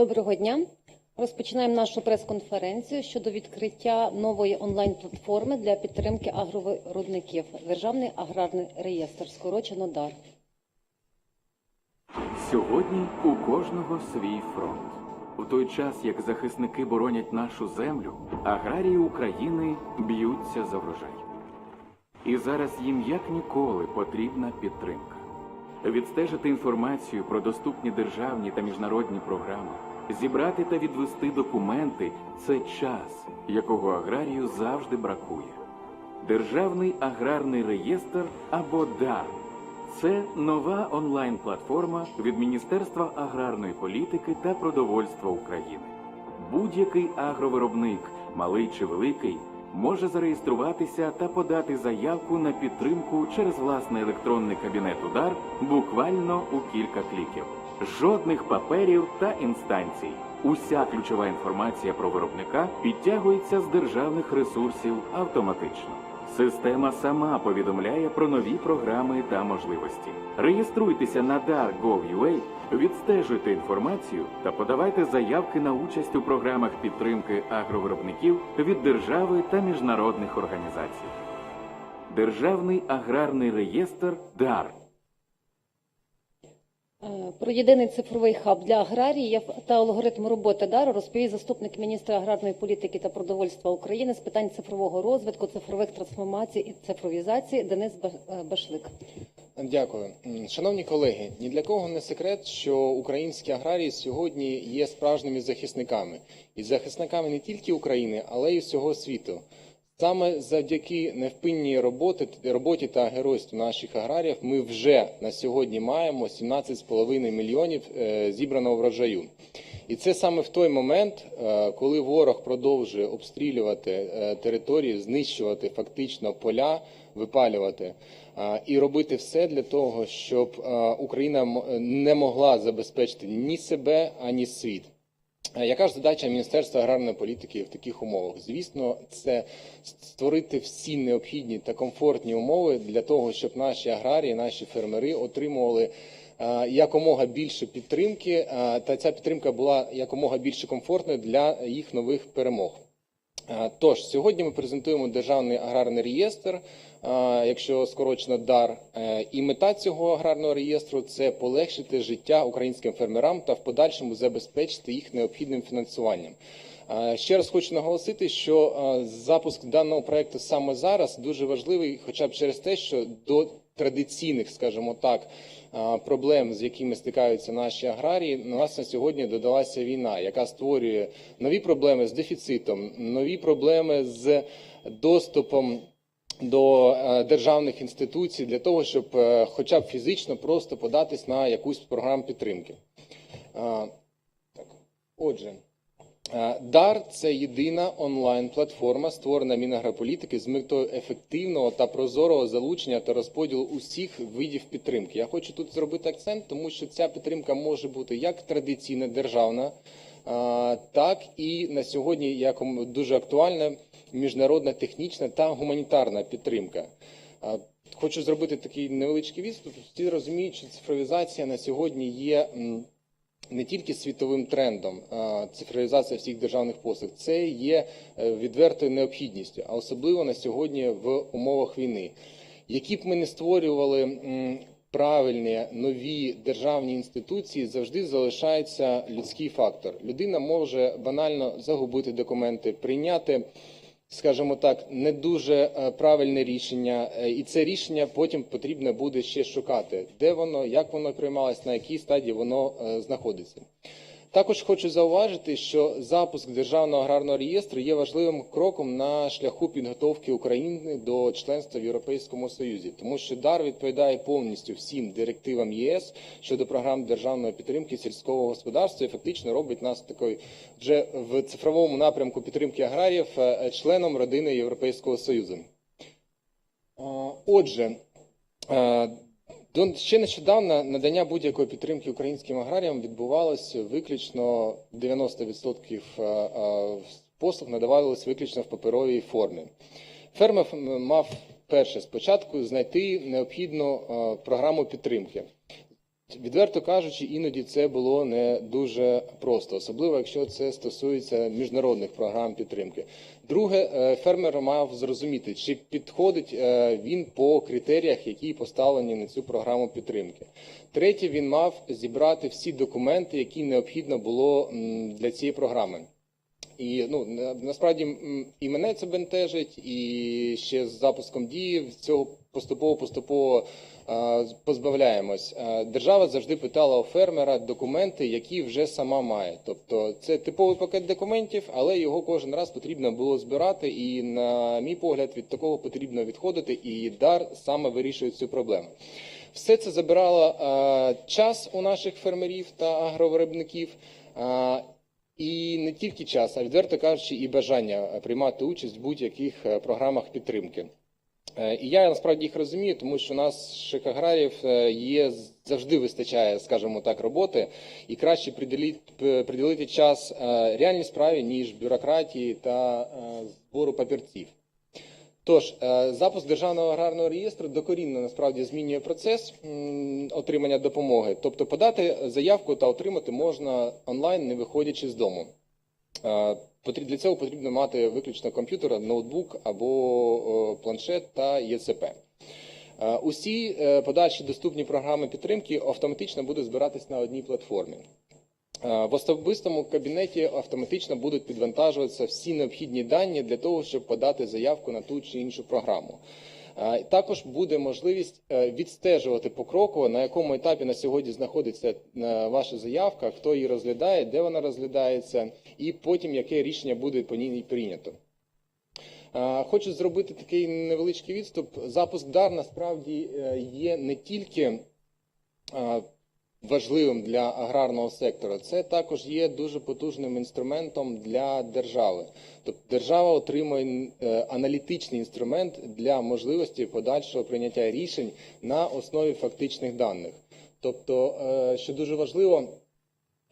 Доброго дня. Розпочинаємо нашу прес-конференцію щодо відкриття нової онлайн-платформи для підтримки агровиробників. Державний аграрний реєстр, скорочено ДАР. Сьогодні у кожного свій фронт. У той час, як захисники боронять нашу землю, аграрії України б'ються за врожай. І зараз їм як ніколи потрібна підтримка. Відстежити інформацію про доступні державні та міжнародні програми, зібрати та відвести документи це час, якого аграрію завжди бракує. Державний аграрний реєстр або ДАР це нова онлайн-платформа від Міністерства аграрної політики та продовольства України. Будь-який агровиробник, малий чи великий, може зареєструватися та подати заявку на підтримку через власний електронний кабінет удар буквально у кілька кліків. Жодних паперів та інстанцій. Уся ключова інформація про виробника підтягується з державних ресурсів автоматично. Система сама повідомляє про нові програми та можливості. Реєструйтеся на dar.gov.ua, відстежуйте інформацію та подавайте заявки на участь у програмах підтримки агровиробників від держави та міжнародних організацій. Державний аграрний реєстр ДАР. Е, Про єдиний цифровий хаб для аграріїв та алгоритм роботи ДАРу розповість заступник міністра аграрної політики та продовольства України з питань цифрового розвитку, цифрових трансформацій і цифровізації Денис Ба- е, Башлик. Дякую, шановні колеги. Ні для кого не секрет, що українські аграрії сьогодні є справжніми захисниками і захисниками не тільки України, але й всього світу. Саме завдяки невпинній роботи, роботі та геройству наших аграріїв ми вже на сьогодні маємо 17,5 мільйонів е, зібраного врожаю. І це саме в той момент, е, коли ворог продовжує обстрілювати е, території, знищувати фактично поля, випалювати і робити все для того, щоб Україна не могла забезпечити ні себе, ані світ. Е, Яка ж задача Міністерства аграрної політики в таких умовах? Звісно, це створити всі необхідні та комфортні умови для того, щоб наші аграрії, наші фермери отримували е, якомога більше підтримки, е, та ця підтримка була якомога більше комфортною для їх нових перемог. Тож сьогодні ми презентуємо державний аграрний реєстр, якщо скорочено дар. Е, І мета цього аграрного реєстру це полегшити життя українським фермерам та в подальшому забезпечити їх необхідним фінансуванням. Ще раз хочу наголосити, що запуск даного проекту саме зараз дуже важливий, хоча б через те, що до традиційних, скажімо так, проблем, з якими стикаються наші аграрії, на нас на сьогодні додалася війна, яка створює нові проблеми з дефіцитом, нові проблеми з доступом до е, державних інституцій для того, щоб е, хоча б фізично просто податись на якусь програму підтримки. Е, отже. Дар це єдина онлайн-платформа, створена Мінагрополітики з метою ефективного та прозорого залучення та розподілу усіх видів підтримки. Я хочу тут зробити акцент, тому що ця підтримка може бути як традиційна державна, так і на сьогодні як дуже актуальна міжнародна технічна та гуманітарна підтримка. Хочу зробити такий невеличкий відступ. Всі розуміють, що цифровізація на сьогодні є. не тільки світовим трендом цифровізація всіх державних послуг, це є е, відвертою необхідністю, а особливо на сьогодні в умовах війни. Які б ми не створювали правильні нові державні інституції, завжди залишається людський фактор. Людина може банально загубити документи, прийняти. Скажімо так, не дуже е, правильне рішення, е, і це рішення потім потрібно буде ще шукати, де воно, як воно приймалось, на якій стадії воно е, знаходиться. Також хочу зауважити, що запуск державного аграрного реєстру є важливим кроком на шляху підготовки України до членства в Європейському Союзі, тому що дар відповідає повністю всім директивам ЄС щодо програм державної підтримки сільського господарства і фактично робить нас такою вже в цифровому напрямку підтримки аграріїв е, членом родини Європейського Союзу. Отже, е, ще нещодавно надання будь-якої підтримки українським аграріям відбувалося виключно 90% е, е, послуг надавалось виключно в паперовій формі. Фермер мав перше спочатку знайти необхідну е, програму підтримки. Відверто кажучи, іноді це було не дуже просто, особливо якщо це стосується міжнародних програм підтримки. Друге, е, фермер мав зрозуміти, чи підходить е, він по критеріях, які поставлені на цю програму підтримки. Третє, він мав зібрати всі документи, які необхідно було для цієї програми. І ну насправді і мене це бентежить, і ще з запуском дії цього поступово поступово позбавляємось. Держава завжди питала у фермера документи, які вже сама має. Тобто це типовий пакет документів, але його кожен раз потрібно було збирати. І на мій погляд, від такого потрібно відходити. І дар саме вирішує цю проблему. Все це забирало час у наших фермерів та агровиробників. І не тільки час, а відверто кажучи, і бажання приймати участь в будь-яких е, програмах підтримки. Е, І я насправді їх розумію, тому що у наших аграріїв е, є завжди вистачає, скажімо так, роботи, і краще приділити, приділити час е, реальній справі, ніж бюрократії та збору папірців. Тож, запуск державного аграрного реєстру докорінно насправді змінює процес отримання допомоги. Тобто подати заявку та отримати можна онлайн, не виходячи з дому. Для цього потрібно мати виключно комп'ютер, ноутбук або планшет та ЄЦП. Усі е, подальші доступні програми підтримки автоматично будуть збиратись на одній платформі. В особистому кабінеті автоматично будуть підвантажуватися всі необхідні дані для того, щоб подати заявку на ту чи іншу програму. Е, Також буде можливість відстежувати відстежувати покроково, на якому етапі на сьогодні знаходиться е, ваша заявка, хто її розглядає, де вона розглядається, і потім яке рішення буде по ній прийнято. Е, Хочу зробити такий невеличкий відступ. Запуск дар насправді е, є не тільки е, важливим для аграрного сектора, це також є дуже потужним інструментом для держави. Тобто держава отримує е, аналітичний інструмент для можливості подальшого прийняття рішень на основі фактичних даних. Тобто, е, що дуже важливо,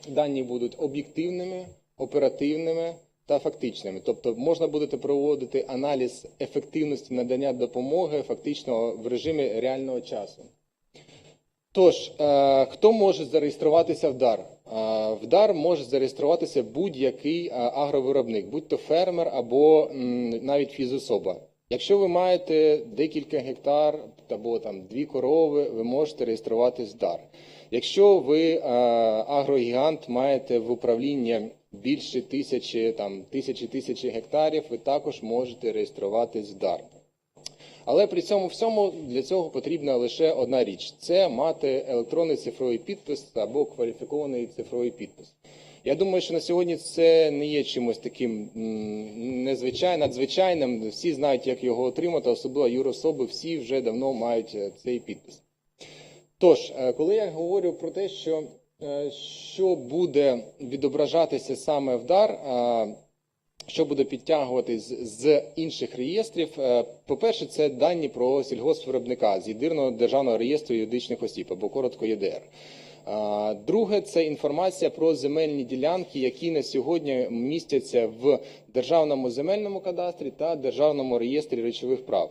дані будуть об'єктивними, оперативними та фактичними. Тобто можна буде проводити аналіз ефективності надання допомоги фактично в режимі реального часу. Тож, е, хто може зареєструватися в дар? Е, В дар може зареєструватися будь-який е, агровиробник, будь то фермер або навіть фізособа. Якщо ви маєте декілька гектар або там дві корови, ви можете реєструватись в дар. Якщо ви агрогігант маєте в управлінні більше тисячі там тисячі тисячі гектарів, ви також можете реєструватись в дар. Але при цьому всьому для цього потрібна лише одна річ: це мати електронний цифровий підпис або кваліфікований цифровий підпис. Я думаю, що на сьогодні це не є чимось таким незвичайним, надзвичайним. Всі знають, як його отримати, особливо юрособи, всі вже давно мають е, цей підпис. Тож, е, коли я говорю про те, що, е, що буде відображатися саме в дар, що буде підтягуватись з- з інших реєстрів, Е, по-перше, це дані про сільгоспвиробника з єдиного державного реєстру юридичних осіб або коротко ЄДР. Друге, це інформація про земельні ділянки, які на сьогодні містяться в державному земельному кадастрі та державному реєстрі речових прав.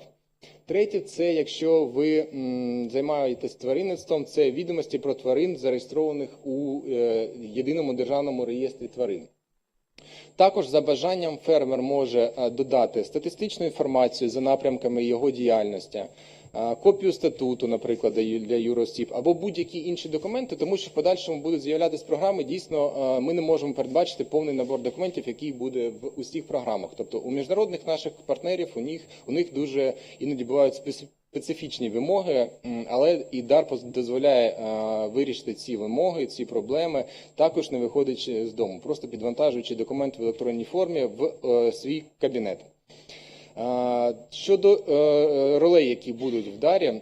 Третє, це якщо ви м, займаєтесь тваринництвом, це відомості про тварин, зареєстрованих у е, єдиному державному реєстрі тварин. Також за бажанням фермер може е, додати статистичну інформацію за напрямками його діяльності, е, копію статуту, наприклад, для юросіб, або будь-які інші документи, тому що в подальшому будуть з'являтися програми. Дійсно, е, ми не можемо передбачити повний набор документів, який буде в усіх програмах. Тобто у міжнародних наших партнерів у них у них дуже іноді бувають специ- специфічні вимоги, але і дар поз- дозволяє е, вирішити ці вимоги, ці проблеми, також не виходячи з дому, просто підвантажуючи документ в електронній формі в е, свій кабінет. Е, Щодо е, е, ролей, які будуть в дарі,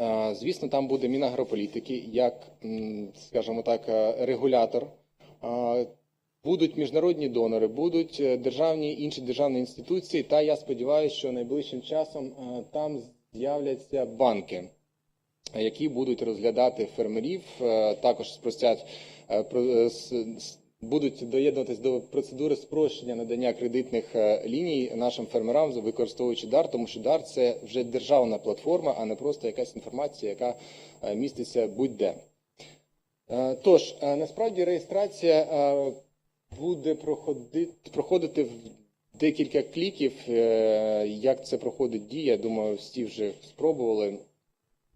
е, звісно, там буде Мінагрополітики як, скажімо так, е, регулятор. Е, Будуть міжнародні донори, будуть е, державні інші державні інституції, та я сподіваюся, що найближчим часом е, там з'являться банки, які будуть розглядати фермерів, е, також спростять е, е, будуть доєднуватись до процедури спрощення надання кредитних ліній нашим фермерам, використовуючи дар, тому що дар це вже державна платформа, а не просто якась інформація, яка міститься будь-де. Тож, насправді реєстрація буде проходити, проходити в декілька кліків. Е, Як це проходить дія, думаю, всі вже спробували,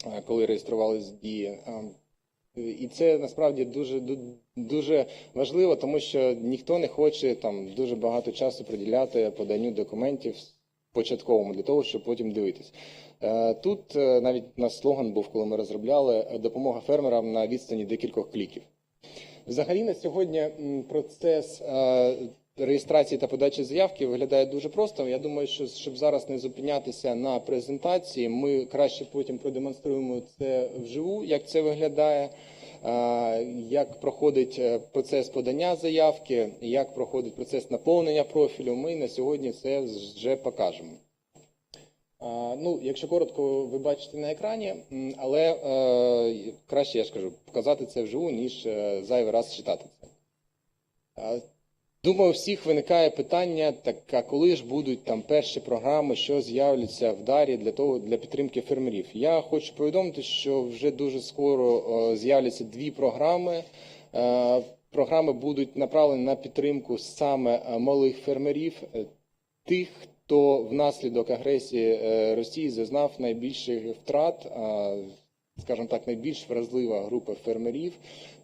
е, коли реєструвалися дії. Е, І це насправді дуже дуже важливо, тому що ніхто не хоче там дуже багато часу приділяти поданню документів початковому для того, щоб потім дивитись. Тут навіть у нас слоган був, коли ми розробляли допомога фермерам на відстані декількох кліків. Взагалі на сьогодні процес реєстрації та подачі заявки виглядає дуже просто. Я думаю, що щоб зараз не зупинятися на презентації, ми краще потім продемонструємо це вживу, як це виглядає, е, як проходить е, процес подання заявки, як проходить процес наповнення профілю. Ми на сьогодні це вже покажемо. Ну, якщо коротко, ви бачите на екрані, але е, краще, я ж кажу, показати це вживу, ніж е, зайвий раз читати це. Думаю, у всіх виникає питання, так а коли ж будуть там перші програми, що з'являться в дарі для того для підтримки фермерів. Я хочу повідомити, що вже дуже скоро е, з'являться дві програми. Е, Програми будуть направлені на підтримку саме е, малих фермерів, е, тих, хто внаслідок агресії е, Росії зазнав найбільших втрат, а, скажімо так, найбільш вразлива група фермерів.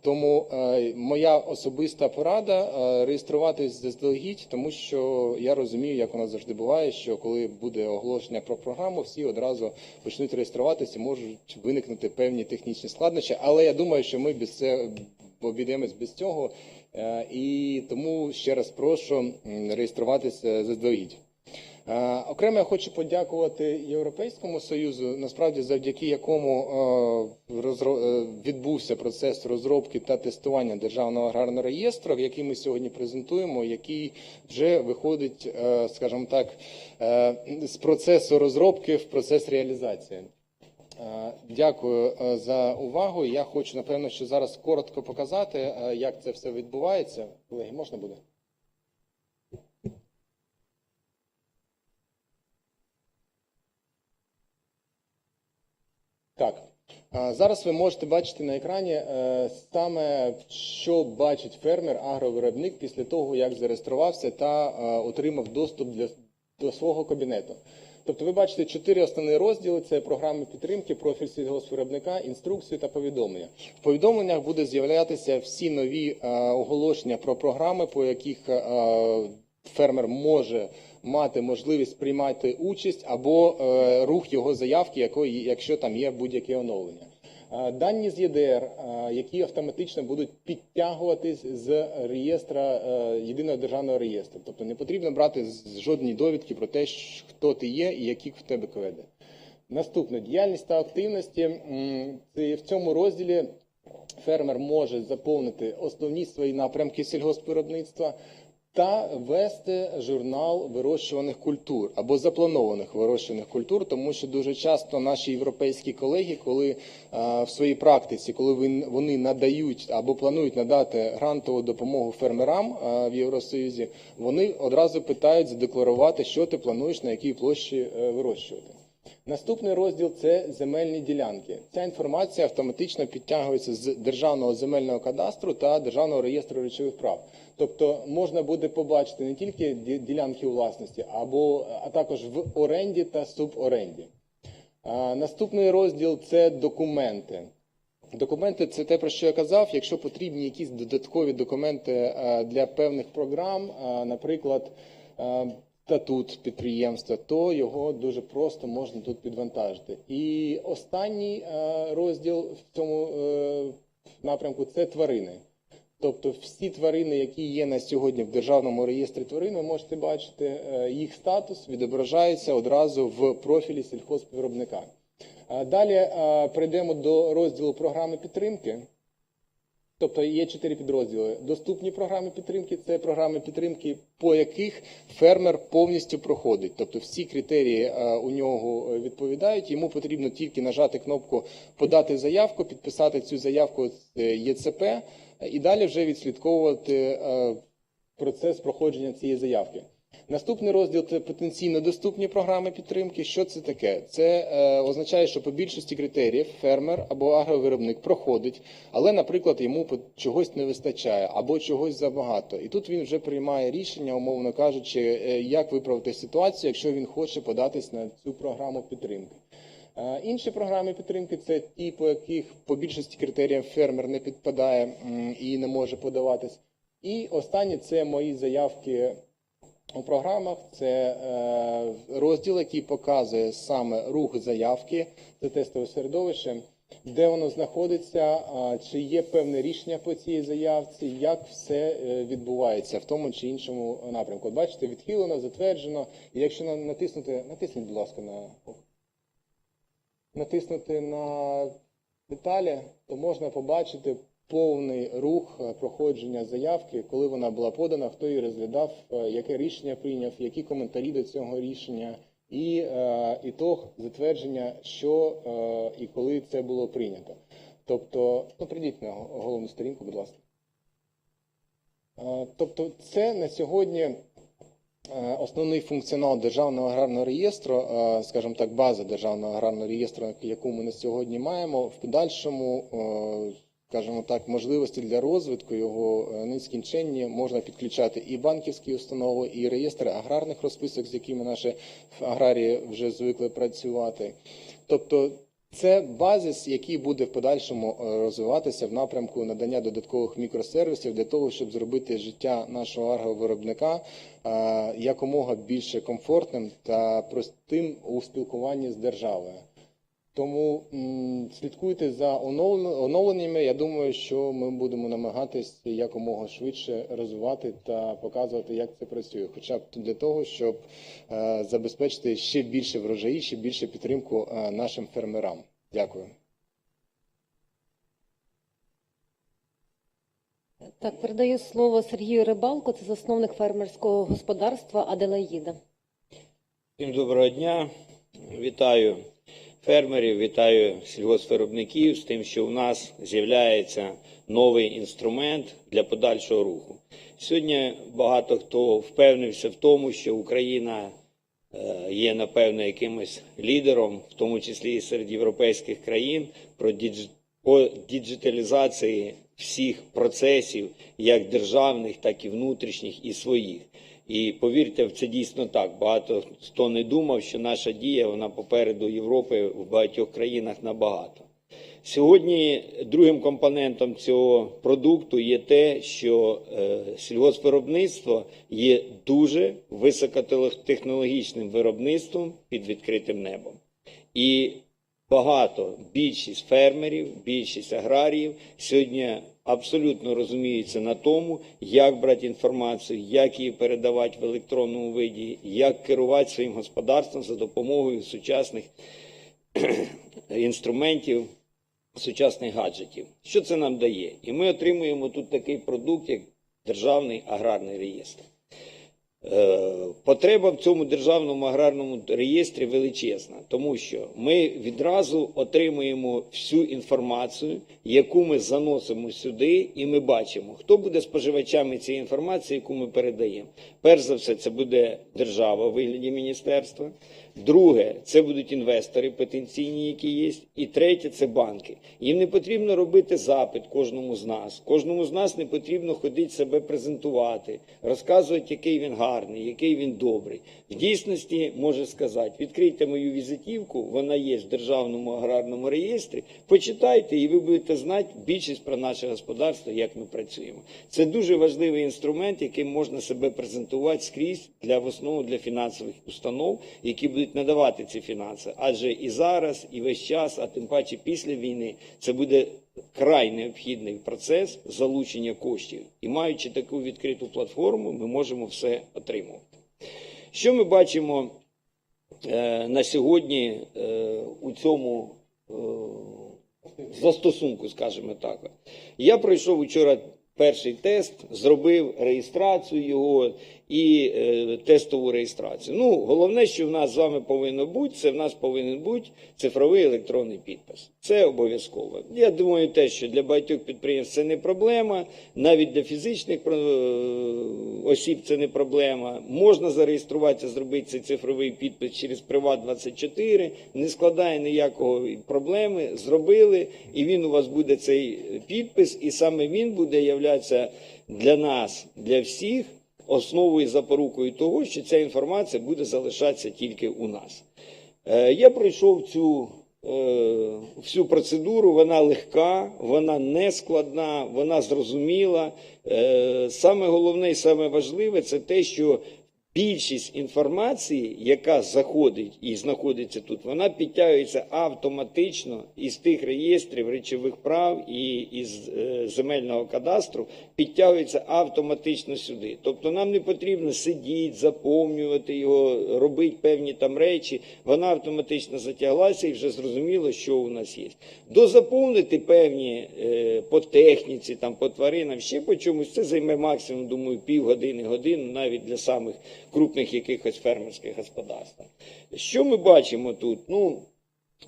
Тому е, моя особиста порада е, реєструватись заздалегідь, тому що я розумію, як у нас завжди буває, що коли буде оголошення про програму, всі одразу почнуть реєструватися, можуть виникнути певні технічні складнощі. Але я думаю, що ми без це обійдемось без цього. Е, І тому ще раз прошу реєструватися заздалегідь. Е, Окремо я хочу подякувати Європейському Союзу, насправді завдяки якому е, е, відбувся процес розробки та тестування державного аграрного реєстру, який ми сьогодні презентуємо, який вже виходить, скажімо так, з процесу розробки в процес реалізації. Дякую за увагу. Я хочу, напевно, що зараз коротко показати, як це все відбувається. Колеги, можна буде? Так. А, Зараз ви можете бачити на екрані е, саме, що бачить фермер, агровиробник після того, як зареєструвався та е, отримав доступ для, до свого кабінету. Тобто ви бачите чотири основні розділи: це програми підтримки, профіль сільгоспвиробника, інструкції та повідомлення. В повідомленнях буде з'являтися всі нові е, оголошення про програми, по яких фермер може мати можливість приймати участь або е, рух його заявки, якої, якщо там є будь-яке оновлення. Е, Дані з ЄДР, е, які автоматично будуть підтягуватись з реєстра єдиного державного реєстру. Тобто не потрібно брати жодні довідки про те, хто ти є і які в тебе кведи. Наступне діяльність та активності. Це в цьому розділі фермер може заповнити основні свої напрямки сільгоспвиробництва та вести журнал вирощуваних культур або запланованих вирощуваних культур, тому що дуже часто наші європейські колеги, коли а, в своїй практиці, коли вони надають або планують надати грантову допомогу фермерам а, в Євросоюзі, вони одразу питають задекларувати, що ти плануєш на якій площі е, вирощувати. Наступний розділ це земельні ділянки. Ця інформація автоматично підтягується з державного земельного кадастру та державного реєстру речових прав. Тобто можна буде побачити не тільки ділянки у власності, а також в оренді та суборенді. Наступний розділ це документи. Документи це те, про що я казав. Якщо потрібні якісь додаткові документи е, для певних програм, е, наприклад, е, статут підприємства, то його дуже просто можна тут підвантажити. І останній е, розділ в цьому е, напрямку це тварини. Тобто всі тварини, які є на сьогодні в державному реєстрі тварин, ви можете бачити, е, їх статус відображається одразу в профілі сільхозвиробника. Далі перейдемо до розділу програми підтримки. Тобто є чотири підрозділи. Доступні програми підтримки це програми підтримки, по яких фермер повністю проходить. Тобто всі критерії е, у нього відповідають. Йому потрібно тільки нажати кнопку Подати заявку, підписати цю заявку е, ЄЦП і далі вже відслідковувати е, процес проходження цієї заявки. Наступний розділ це потенційно доступні програми підтримки. Що це таке? Це е, означає, що по більшості критеріїв фермер або агровиробник проходить, але, наприклад, йому чогось не вистачає або чогось забагато. І тут він вже приймає рішення, умовно кажучи, е, як виправити ситуацію, якщо він хоче податись на цю програму підтримки. Е, Інші програми підтримки це ті, по яких по більшості критеріям фермер не підпадає і не може подаватись. І останнє це мої заявки у програмах. Це е, розділ, який показує саме рух заявки, це тестове середовище, де воно знаходиться, чи є певне рішення по цій заявці, як все е, відбувається в тому чи іншому напрямку. От бачите, відхилено, затверджено. І якщо натиснути, натисніть, будь ласка, на натиснути на деталі, то можна побачити повний рух е, проходження заявки, коли вона була подана, хто її розглядав, е, яке рішення прийняв, які коментарі до цього рішення, і е, ітог затвердження, що е, і коли це було прийнято. Тобто, ну прийдіть на головну сторінку, будь ласка. Е, Тобто, це на сьогодні основний функціонал державного аграрного реєстру, скажімо так, база державного аграрного реєстру, яку ми на сьогодні маємо, в подальшому, скажімо так, можливості для розвитку його е, нескінченні можна підключати і банківські установи, і реєстри аграрних розписок, з якими наші аграрії вже звикли працювати. Тобто це базис, який буде в подальшому е, розвиватися в напрямку надання додаткових мікросервісів для того, щоб зробити життя нашого агровиробника е, якомога більше комфортним та простим у спілкуванні з державою. Тому м, слідкуйте за оновленнями. Я думаю, що ми будемо намагатись якомога швидше розвивати та показувати, як це працює, хоча б для того, щоб е, забезпечити ще більше врожаї, ще більше підтримку е, нашим фермерам. Дякую. Так, передаю слово Сергію Рибалко, це засновник фермерського господарства Аделаїда. Всім доброго дня. Вітаю фермерів, вітаю сільгоспвиробників з тим, що у нас з'являється новий інструмент для подальшого руху. Сьогодні багато хто впевнився в тому, що Україна е, є, напевно, якимось лідером, в тому числі і серед європейських країн, про дідж- діджиталізації всіх процесів, як державних, так і внутрішніх, і своїх. І повірте, це дійсно так. Багато хто не думав, що наша дія вона попереду Європи в багатьох країнах набагато. Сьогодні другим компонентом цього продукту є те, що е, сільгоспвиробництво є дуже високотехнологічним виробництвом під відкритим небом. І багато, більшість фермерів, більшість аграріїв сьогодні абсолютно розуміється на тому, як брати інформацію, як її передавати в електронному виді, як керувати своїм господарством за допомогою сучасних інструментів, сучасних гаджетів. Що це нам дає? І ми отримуємо тут такий продукт, як Державний аграрний реєстр. Е, Потреба в цьому державному аграрному реєстрі величезна, тому що ми відразу отримуємо всю інформацію, яку ми заносимо сюди, і ми бачимо, хто буде споживачами цієї інформації, яку ми передаємо. Перш за все, це буде держава у вигляді міністерства. Друге, це будуть інвестори потенційні, які є. І третє це банки. Їм не потрібно робити запит кожному з нас. Кожному з нас не потрібно ходити себе презентувати, розказувати, який він гарний, який він добрий. В дійсності може сказати: відкрийте мою візитівку, вона є в державному аграрному реєстрі. Почитайте, і ви будете знати більшість про наше господарство, як ми працюємо. Це дуже важливий інструмент, яким можна себе презентувати скрізь для в основу для фінансових установ, які будуть надавати ці фінанси. Адже і зараз, і весь час, а тим паче після війни, це буде край необхідний процес залучення коштів. І маючи таку відкриту платформу, ми можемо все отримувати. Що ми бачимо е, на сьогодні е, у цьому е, застосунку, скажімо так. Я пройшов учора перший тест, зробив реєстрацію його і е, тестову реєстрацію. Ну, головне, що в нас з вами повинно бути, це в нас повинен бути цифровий електронний підпис. Це обов'язково. Я думаю, те, що для багатьох підприємств це не проблема, навіть для фізичних е, осіб це не проблема. Можна зареєструватися, зробити цей цифровий підпис через Приват24, не складає ніякого проблеми. Зробили, і він у вас буде цей підпис, і саме він буде являтися для нас, для всіх основою запорукою того, що ця інформація буде залишатися тільки у нас. Е, Я пройшов цю е, всю процедуру, вона легка, вона не складна, вона зрозуміла. Е, Саме головне і саме важливе це те, що більшість інформації, яка заходить і знаходиться тут, вона підтягується автоматично із тих реєстрів речових прав і із е, земельного кадастру, підтягується автоматично сюди. Тобто нам не потрібно сидіти, заповнювати його, робити певні там речі. Вона автоматично затяглася і вже зрозуміло, що у нас є. Дозаповнити певні е, по техніці, там, по тваринам, ще по чомусь, це займе максимум, думаю, півгодини, годину, навіть для самих крупних якихось фермерських господарств. Що ми бачимо тут? Ну,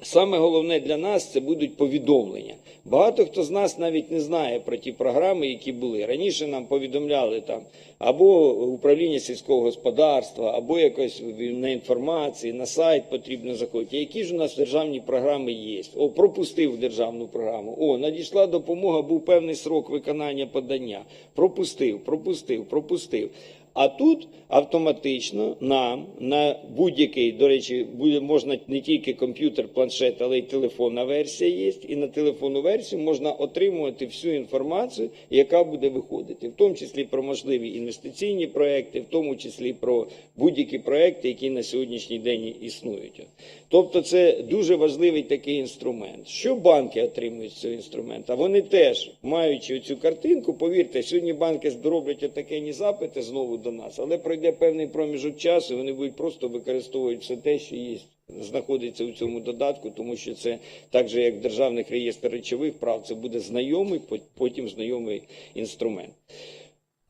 Саме головне для нас це будуть повідомлення. Багато хто з нас навіть не знає про ті програми, які були. Раніше нам повідомляли там або управління сільського господарства, або якось на інформації, на сайт потрібно заходити. Які ж у нас державні програми є? О, пропустив державну програму. О, надійшла допомога, був певний срок виконання подання. Пропустив, пропустив, пропустив. А тут автоматично нам на будь-який, до речі, буде можна не тільки комп'ютер, планшет, але й телефонна версія є. І на телефонну версію можна отримувати всю інформацію, яка буде виходити, в тому числі про можливі інвестиційні проекти, в тому числі про будь-які проекти, які на сьогоднішній день існують. Тобто, це дуже важливий такий інструмент. Що банки отримують з цього інструменту? Вони теж, маючи цю картинку, повірте, сьогодні банки зроблять отакені запити знову до нас, але пройде певний проміжок часу, вони будуть просто використовувати все те, що є. Знаходиться у цьому додатку, тому що це так же, як в державних реєстрах речових прав, це буде знайомий, потім знайомий інструмент.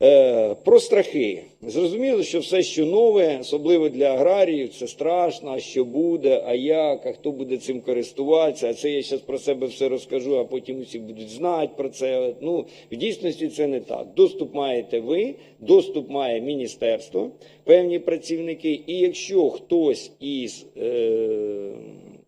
Е, про страхи. Зрозуміло, що все, що нове, особливо для аграріїв, це страшно, а що буде, а як, а хто буде цим користуватися. А це я зараз про себе все розкажу, а потім усі будуть знати про це. Ну, в дійсності це не так. Доступ маєте ви, доступ має міністерство, певні працівники. І якщо хтось із е,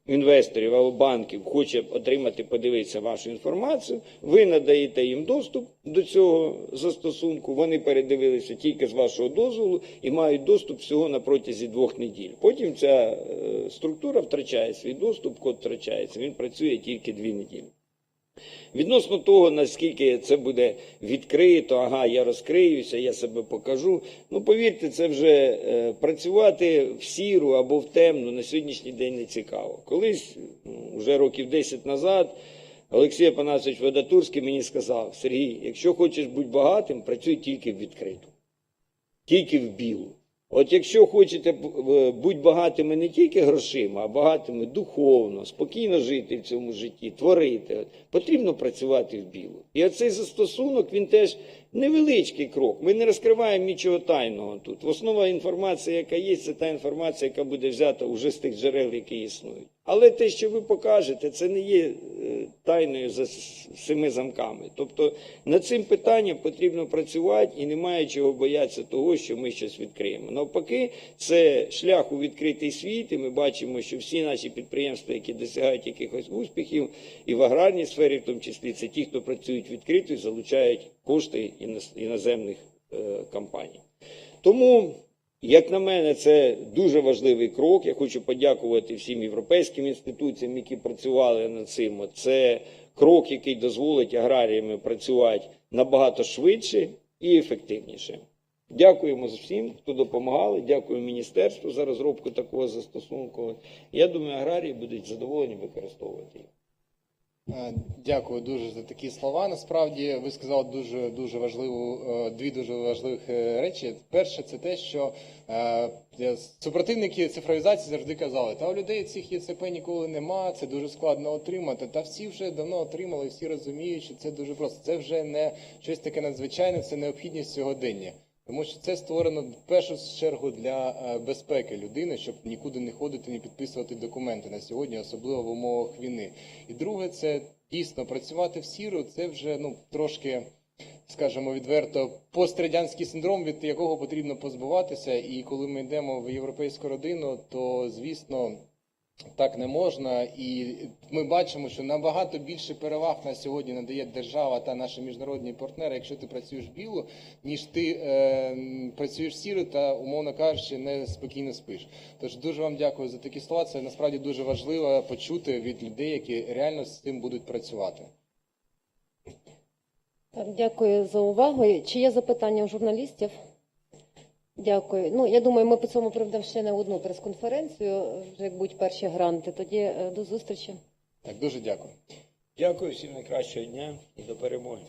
інвесторів або банків хоче отримати, подивитися вашу інформацію, ви надаєте їм доступ до цього застосунку. Вони передивилися тільки з вашого дозволу і мають доступ всього на протязі двох неділь. Потім ця е, структура втрачає свій доступ, код втрачається. Він працює тільки дві неділі. Відносно того, наскільки це буде відкрито, ага, я розкриюся, я себе покажу. Ну, повірте, це вже е, працювати в сіру або в темну на сьогоднішній день не цікаво. Колись, ну, вже років 10 назад, Олексій Панасович Водотурський мені сказав: Сергій, якщо хочеш бути багатим, працюй тільки в відкриту, тільки в білу. От якщо хочете бути багатими не тільки грошима, а багатими духовно, спокійно жити в цьому житті, творити, потрібно працювати в білу. І оцей застосунок, він теж невеличкий крок. Ми не розкриваємо нічого тайного тут. Основа інформації, яка є, це та інформація, яка буде взята вже з тих джерел, які існують. Але те, що ви покажете, це не є е, тайною за семи замками. Тобто над цим питанням потрібно працювати і немає чого боятися того, що ми щось відкриємо. Навпаки, це шлях у відкритий світ, і ми бачимо, що всі наші підприємства, які досягають якихось успіхів, і в аграрній сфері, в тому числі, це ті, хто працюють відкрито і залучають кошти іноз- іноземних е, компаній. Тому як на мене, це дуже важливий крок. Я хочу подякувати всім європейським інституціям, які працювали над цим. Це крок, який дозволить аграріями працювати набагато швидше і ефективніше. Дякуємо всім, хто допомагали. Дякую міністерству за розробку такого застосунку. Я думаю, аграрії будуть задоволені використовувати Дякую дуже за такі слова. Насправді ви сказали дуже дуже важливу е, дві дуже важливих е, речі. Перше, це те, що е, е, супротивники цифровізації завжди казали, та у людей цих ЄЦП ніколи нема, це дуже складно отримати. Та всі вже давно отримали, всі розуміють, що це дуже просто. Це вже не щось таке надзвичайне, це необхідність сьогодення. Тому що це створено в першу чергу для е, безпеки людини, щоб нікуди не ходити, не підписувати документи на сьогодні, особливо в умовах війни. І друге, це дійсно працювати в сіру. Це вже ну трошки, скажімо відверто, пострадянський синдром, від якого потрібно позбуватися. І коли ми йдемо в європейську родину, то звісно. Так не можна, і ми бачимо, що набагато більше переваг на сьогодні надає держава та наші міжнародні партнери, якщо ти працюєш біло, ніж ти е, працюєш сіро та, умовно кажучи, не спокійно спиш. Тож дуже вам дякую за такі слова. Це насправді дуже важливо почути від людей, які реально з цим будуть працювати. Дякую за увагу. Чи є запитання у журналістів? Дякую. Ну, я думаю, ми по цьому проведемо ще не одну прес-конференцію, вже як будуть перші гранти. Тоді е, до зустрічі. Так, дуже дякую. Дякую всім найкращого дня і до перемоги.